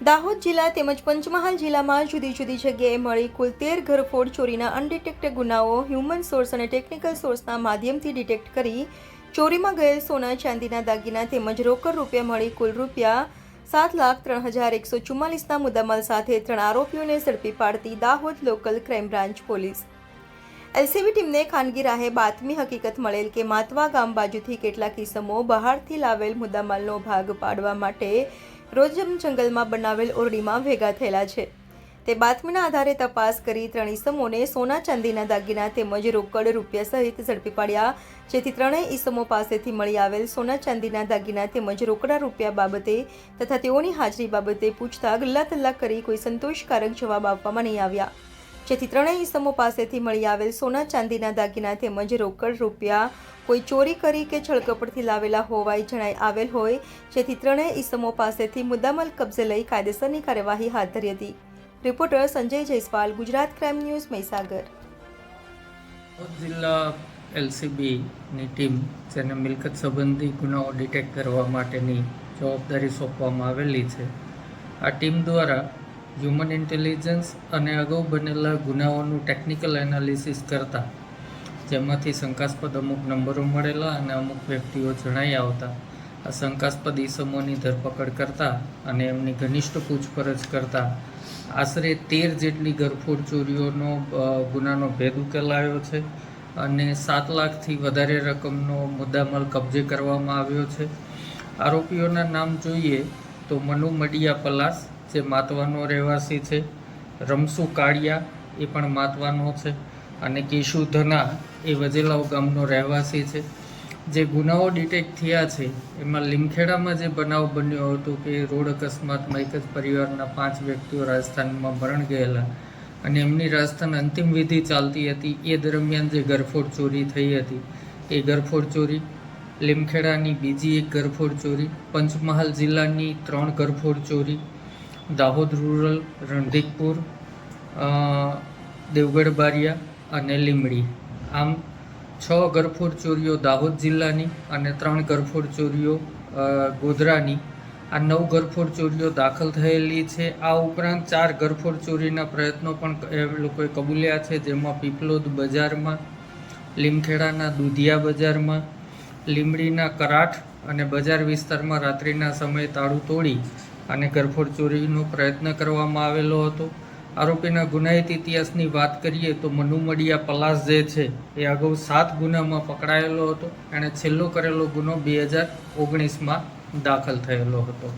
દાહોદ જિલ્લા તેમજ પંચમહાલ જિલ્લામાં જુદી જુદી જગ્યાએ મળી કુલ તેર ઘરફોડ ચોરીના અનડિટેક્ટેડ ગુનાઓ હ્યુમન સોર્સ અને ટેકનિકલ સોર્સના માધ્યમથી ડિટેક્ટ કરી ચોરીમાં ગયેલ સોના, ચાંદીના દાગીના તેમજ રોકડ રૂપિયા મળી કુલ રૂપિયા સાત લાખ ત્રણ હજાર એકસો ચુમ્માલીસના મુદ્દામાલ સાથે ત્રણ આરોપીઓને ઝડપી પાડતી Dahod local crime branch police. LCB team ખાનગી રાહે બાતમી હકીકત મળેલ કે માતવા ગામ બાજુથી કેટલાક ઇસમો બહારથી લાવેલ મુદ્દામાલનો ભાગ પાડવા માટે રોજમ જંગલમાં બનાવેલ ઓરડીમાં ભેગા થયેલા છે. તે બાતમીના આધારે તપાસ કરી ત્રણ ઈસમોને સોના ચાંદીના દાગીના તેમજ રોકડ રૂપિયા સહિત ઝડપી પાડ્યા, જેથી ત્રણેય ઈસમો પાસેથી મળી આવેલ સોના ચાંદીના દાગીના તેમજ રોકડા રૂપિયા બાબતે તથા તેઓની હાજરી બાબતે પૂછતા ગલ્લા તલ્લા કરી કોઈ સંતોષકારક જવાબ આપવામાં નહીં આવ્યા. જેથી ત્રણેય ઈસમો પાસેથી મળી આવેલ સોના ચાંદીના દાગીના તેમજ રોકડ રૂપિયા કોઈ ચોરી કરી કે છળકપટથી લાવેલા હોવાય જણાઈ આવેલ હોય, જેથી ત્રણેય ઈસમો પાસેથી મુદ્દામાલ કબજે લઈ કાયદેસરની કાર્યવાહી હાથ ધરી હતી. Reporter Sanjay Jaiswal, Gujarat crime news, Mahisagar. જિલ્લા એલસીબીની ટીમ જેને મિલકત સંબંધી ગુનાઓ ડિટેક્ટ કરવા માટેની જવાબદારી સોંપવામાં આવેલી છે. આ ટીમ દ્વારા હ્યુમન ઇન્ટેલિજન્સ અને અગાઉ બનેલા ગુનાઓનું ટેકનિકલ એનાલિસિસ કરતા, જેમાંથી શંકાસ્પદ અમુક નંબરો મળેલા અને અમુક વ્યક્તિઓ જણાઈ આવતા. આ શંકાસ્પદ ઈસમોની ધરપકડ કરતા અને એમની ઘનિષ્ઠ પૂછપરછ કરતા. આશરે તેર જેટલી ગરફોડ ચોરીઓનો ગુનાનો ભેદ ઉકેલાયો છે અને સાત લાખથી વધારે રકમનો મુદ્દામાલ કબજે કરવામાં આવ્યો છે. આરોપીઓના નામ જોઈએ તો મનુ મડિયા પલાસ જે માતવાનો રહેવાસી છે, રમસુ કાળિયા એ પણ માતવાનો છે અને કેશુ ધના એ વજેલાવ ગામનો રહેવાસી છે. જે ગુનાઓ ડિટેક્ટ થયા છે, એમાં લીમખેડામાં જે બનાવ બન્યો હતો કે રોડ અકસ્માતમાં એક જ પરિવારના પાંચ વ્યક્તિઓ રાજસ્થાનમાં મરણ ગયેલા અને એમની રાજસ્થાન અંતિમ વિધિ ચાલતી હતી. એ દરમિયાન જે ગરફોડ ચોરી થઈ હતી. એ ગરફોડ ચોરી, લીમખેડાની બીજી એક ગરફોડ ચોરી, પંચમહાલ જિલ્લાની ત્રણ ગરફોડ ચોરી દાહોદ રૂરલ, રણધીકપુર દેવગઢ બારિયા અને લીમડી આમ છ ગરફોડ ચોરીઓ દાહોદ જિલ્લાની અને ત્રણ ગરફોડ ચોરીઓ ગોધરાની. આ નવ ગરફોડ ચોરીઓ દાખલ થયેલી છે. આ ઉપરાંત ચાર ગરફોડ ચોરીના પ્રયત્નો પણ એ લોકોએ કબૂલ્યા છે, જેમાં પીપલોદ બજારમાં, લીમખેડાના દુધિયા બજારમાં લીમડીના કરાઠ અને બજાર વિસ્તારમાં રાત્રિના સમયે તાળું તોડી અને ગરફોડ ચોરીનો પ્રયત્ન કરવામાં આવેલો હતો. આરોપીના ગુનાહિત ઇતિહાસની વાત કરીએ તો મનુમડિયા પલાસ જે છે, એ અગાઉ સાત ગુનામાં પકડાયેલો હતો. એણે છેલ્લો કરેલો ગુનો બે હજાર ઓગણીસમાં દાખલ થયેલો હતો.